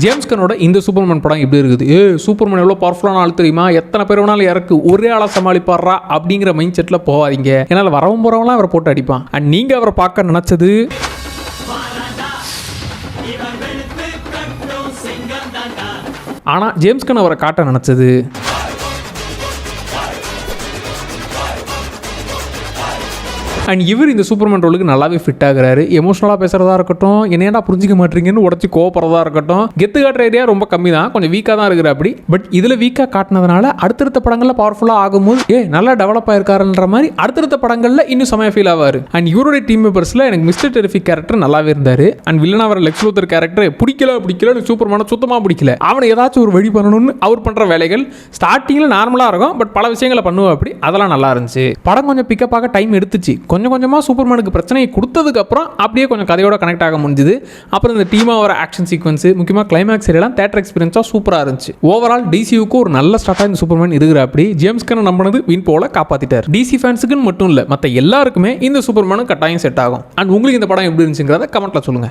James கனோட இந்த Superman படம் எப்படி இருக்குது? ஏ சூப்பர்மேன் எவ்வளோ பவர்ஃபுல்லான ஆள் தெரியுமா? எத்தனை பேர் வேணாலும் இறக்கு ஒரே ஆளாக சமாளிப்பாரா அப்படிங்கிற மைண்ட் செட்டில் போகாதீங்க. ஏன்னா வரவும் போகிறவங்களாம் அவரை போட்டு அடிப்பான். அண்ட் நீங்கள் அவரை பார்க்க நினச்சது? ஆனால் ஜேம்ஸ் கன் அவரை காட்ட நினச்சது? அண்ட் இவர் இந்த சூப்பர்மேன் ரோலுக்கு நல்லாவே ஃபிட் ஆகிறாரு. எமோஷனலாக பேசுறதா இருக்கட்டும் என்னையா புரிஞ்சிக்க மாட்டீங்கன்னு உடச்சி கோவப்படுறதா இருக்கட்டும் கெத்து காட்டுற ஏரியா ரொம்ப கம்மி தான் கொஞ்சம் வீக்காக தான் இருக்கிற அப்படி. பட் இதில் வீக்காக காட்டினதுனால அடுத்தடுத்த படங்களில் பவர்ஃபுல்லாக ஆகும்போது ஏ நல்லா டெவலப் ஆயிருக்காருன்ற மாதிரி அடுத்தடுத்த படங்களில் இன்னும் செமையா ஃபீல் ஆவார். அண்ட் இவருடைய டீம் மெம்பர்ஸில் எனக்கு மிஸ்டர் டெரிஃபிக் கேரக்டர் நல்லாவே இருந்தார். அண்ட் வில்லனா வர லெக்ஸ் லூத்தர் கேரக்டர் பிடிக்கல பிடிக்கல எனக்கு சூப்பர்மேனை சுத்தமாக பிடிக்கல. அவனை ஏதாச்சும் ஒரு வழி பண்ணணும்னு அவர் பண்ணுற வேலைகள் ஸ்டார்டிங்கில் நார்மலாக இருக்கும் பட் பல விஷயங்களை பண்ணுவோம் அப்படி. அதெல்லாம் நல்லா இருந்துச்சு. படம் கொஞ்சம் பிக்கப் ஆக டைம் எடுத்துச்சு. கொஞ்சம் கொஞ்சமாக சூப்பர்மேனுக்கு பிரச்சனையை கொடுத்ததுக்கப்புறம் அப்படியே கொஞ்சம் கதையோட கனெக்ட் ஆக முடிஞ்சுது. அப்புறம் இந்த டீமாக வர ஆக்ஷன் சீக்வன்ஸ் முக்கியமாக கிளைமேக்ஸ் எல்லாம் தேட்டர் எக்ஸ்பீரியன்ஸாக சூப்பராக இருந்துச்சு. ஓவரால் டிசியூக்கு ஒரு நல்ல ஸ்டார்ட்டாக இந்த சூப்பர்மேன் இருக்கிற அப்படி ஜேம்ஸ் கண்ணை நம்பினது வின் போல காப்பாற்றிட்டார் டிசி ஃபேன்ஸுக்குன்னு மட்டும் இல்லை மற்ற எல்லாருக்குமே இந்த சூப்பர்மேனும் கட்டாயம் செட் ஆகும். அண்ட் உங்களுக்கு இந்த படம் எப்படி இருந்துச்சுங்கிறத கமெண்ட்டில் சொல்லுங்கள்